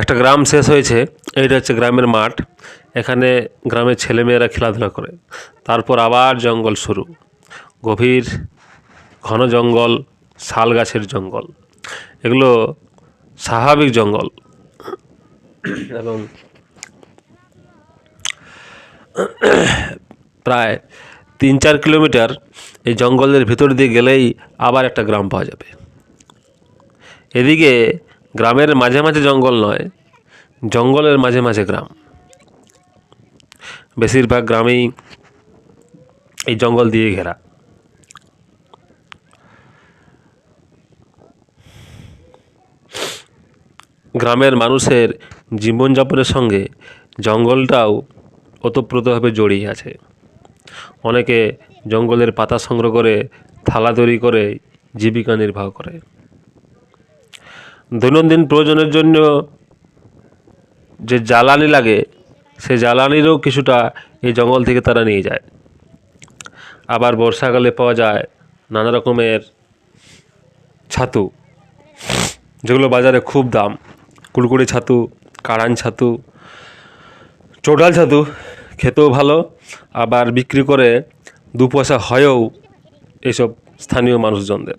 একটা গ্রাম শেষ হয়েছে, এইটা হচ্ছে গ্রামের মাঠ। এখানে গ্রামের ছেলেমেয়েরা খেলাধুলা করে। তারপর আবার জঙ্গল শুরু। গভীর ঘন জঙ্গল, শাল গাছের জঙ্গল। এগুলো স্বাভাবিক জঙ্গল। এবং প্রায় তিন চার কিলোমিটার এই জঙ্গলের ভিতর দিয়ে গেলেই আবার একটা গ্রাম পাওয়া যাবে। এদিকে গ্রামের মাঝে মাঝে জঙ্গল নয়, জঙ্গলের মাঝে মাঝে গ্রাম। বেশিরভাগ গ্রামেই এই জঙ্গল দিয়ে ঘেরা। গ্রামের মানুষের জীবনযাপনের সঙ্গে জঙ্গলটাও ওতপ্রোতভাবে জড়িয়ে আছে। অনেকে জঙ্গলের পাতা সংগ্রহ করে, থালা তৈরি করে, জীবিকা নির্বাহ করে। দৈনন্দিন প্রয়োজনের জন্য যে জ্বালানি লাগে, সে জ্বালানিরও কিছুটা এই জঙ্গল থেকে তারা নিয়ে যায়। আবার বর্ষাকালে পাওয়া যায় নানা রকমের ছাতু, যেগুলো বাজারে খুব দাম। কুড়কুড়ি ছাতু, কাড়ান ছাতু, চোডাল ছাতু খেতেও ভালো। আবার বিক্রি করে দু পয়সা হয়ও এইসব স্থানীয় মানুষজনদের।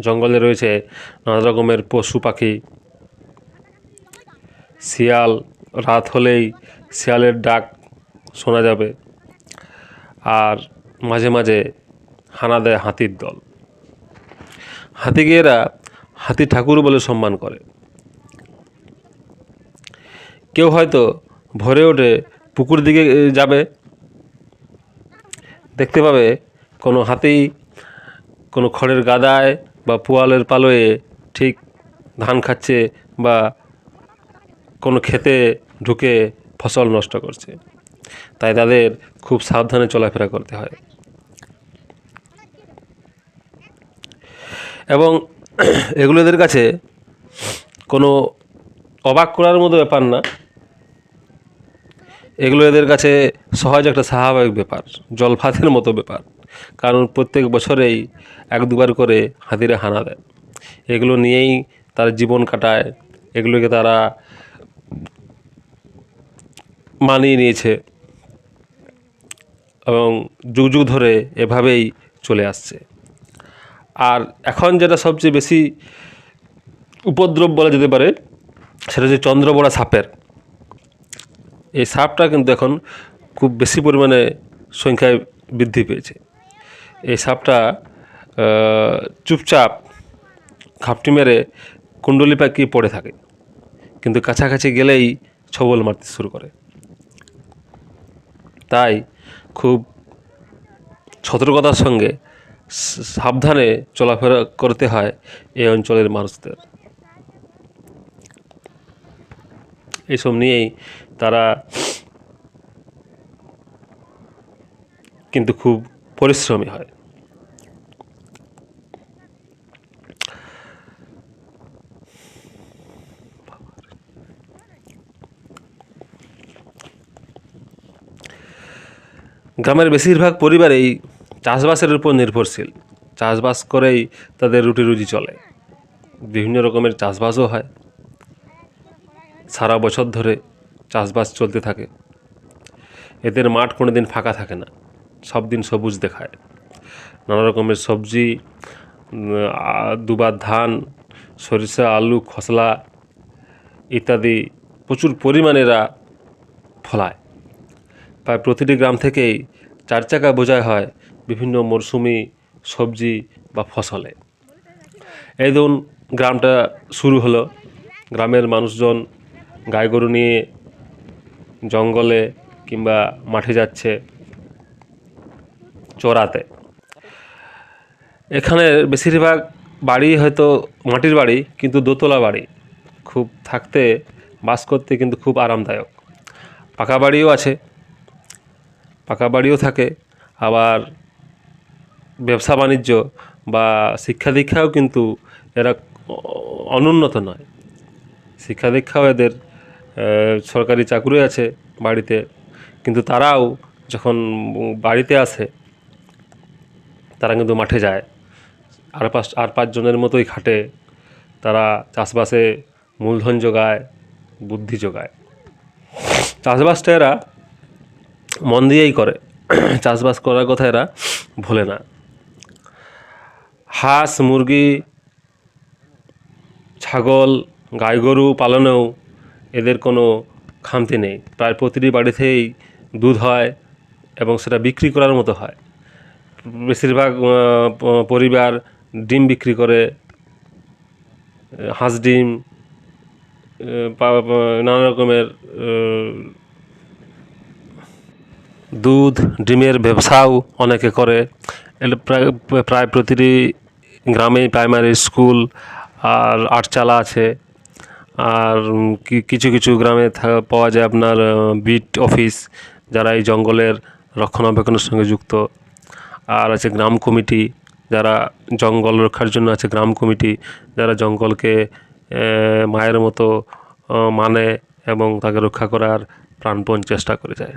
জঙ্গলে রয়েছে নানা রকমের পশু পাখি। শিয়াল, রাত হলেই শিয়ালের ডাক শোনা যাবে। আর মাঝে মাঝে হানা দেয় হাতির দল। হাতিকে হাতি ঠাকুর বলে সম্মান করে। কেউ হয়তো ভোরে ওঠে পুকুর দিকে যাবে। দেখতে পাবে কোনো হাতি কোনো খড়ের গাদায় বা পোয়ালের পালোয়ে ঠিক ধান খাচ্ছে বা কোনো খেতে ঢুকে ফসল নষ্ট করছে। তাই তাদের খুব সাবধানে চলাফেরা করতে হয়। এবং এগুলো এদের কাছে কোনো অবাক করার মতো ব্যাপার না। এগুলো এদের কাছে সহজ একটা স্বাভাবিক ব্যাপার জলভাতের মতো ব্যাপার। কারণ প্রত্যেক বছরেই এক দুবার করে হাতিরে হানা দেয়। এগুলো নিয়েই তার জীবন কাটায়, এগুলোকে তারা মানিয়ে নিয়েছে এবং যুগ যুগ ধরে এভাবেই চলে আসছে। আর এখন যেটা সবচেয়ে বেশি উপদ্রব বলা যেতে পারে, সেটা হচ্ছে চন্দ্রবড়া সাপের। এই সাপটা কিন্তু এখন খুব বেশি পরিমাণে সংখ্যায় বৃদ্ধি পেয়েছে। এই সাপটা চুপচাপ খাপটি মেরে কুণ্ডলি পাখি পড়ে থাকে। কিন্তু কাছাকাছি গেলেই ছবল মারতে শুরু করে। তাই খুব সতর্কতার সঙ্গে সাবধানে চলাফেরা করতে হয় এই অঞ্চলের মানুষদের। এইসব নিয়েই তারা কিন্তু খুব পরিশ্রমী হয়। গ্রামের বেশিরভাগ পরিবারেই চাষবাসের উপর নির্ভরশীল। চাষবাস করেই তাদের রুটি রুজি চলে। বিভিন্ন রকমের চাষবাসও হয়। সারা বছর ধরে চাষবাস চলতে থাকে। এদের মাঠ কোনো দিন ফাঁকা থাকে না। সব দিন সবুজ দেখায়। নানা রকমের সবজি দুবার ধান, সরিষা, আলু, খসলা ইত্যাদি প্রচুর পরিমাণে এরা ফলায়। প্রায় প্রতিটি গ্রাম থেকেই চার চাকা বোঝাই হয় বিভিন্ন মরশুমি সবজি বা ফসলে। এই ধরুন গ্রামটা শুরু হলো। গ্রামের মানুষজন গাই গরু নিয়ে জঙ্গলে কিংবা মাঠে যাচ্ছে চড়াতে। এখানে বেশিরভাগ বাড়ি হয়তো মাটির বাড়ি, কিন্তু দোতলা বাড়ি। খুব থাকতে, বাস করতে কিন্তু খুব আরামদায়ক। পাকা বাড়িও আছে। পাকা বাড়িও থাকে। আবার ব্যবসা বাণিজ্য বা শিক্ষা দীক্ষাও কিন্তু এরা অনুন্নত নয়। শিক্ষা দীক্ষাও এদের সরকারি চাকুরি আছে বাড়িতে। কিন্তু তারাও যখন বাড়িতে আসে, তারা কিন্তু মাঠে যায়। আর পাঁচ, আর পাঁচজনের মতোই খাটে। তারা চাষবাসে মূলধন যোগায়, বুদ্ধি যোগায়। চাষবাসটা এরা মন দিয়েই করে। চাষবাস করার কথা এরা ভোলে না। হাঁস, মুরগি, ছাগল, গাই গরু পালনেও এদের কোনো খামতি নেই। প্রায় প্রতিটি বাড়িতেই দুধ হয় এবং সেটা বিক্রি করার মতো হয়। বেশিরভাগ পরিবার ডিম বিক্রি করে, হাঁস ডিম নানা রকমের দুধ, ডিমের ব্যবসাও অনেকে করে। এটা প্রায় প্রায় প্রতিটি গ্রামেই প্রাইমারি স্কুল আর আটচালা আছে। আর কিছু কিছু গ্রামে পাওয়া যায় আপনার বিট অফিস যারা এই জঙ্গলের রক্ষণাবেক্ষণের সঙ্গে যুক্ত। আর আছে গ্রাম কমিটি যারা জঙ্গল রক্ষার জন্য আছে। গ্রাম কমিটি যারা জঙ্গলকে মায়ের মতো মানে এবং তাকে রক্ষা করার প্রাণপণ চেষ্টা করে যায়।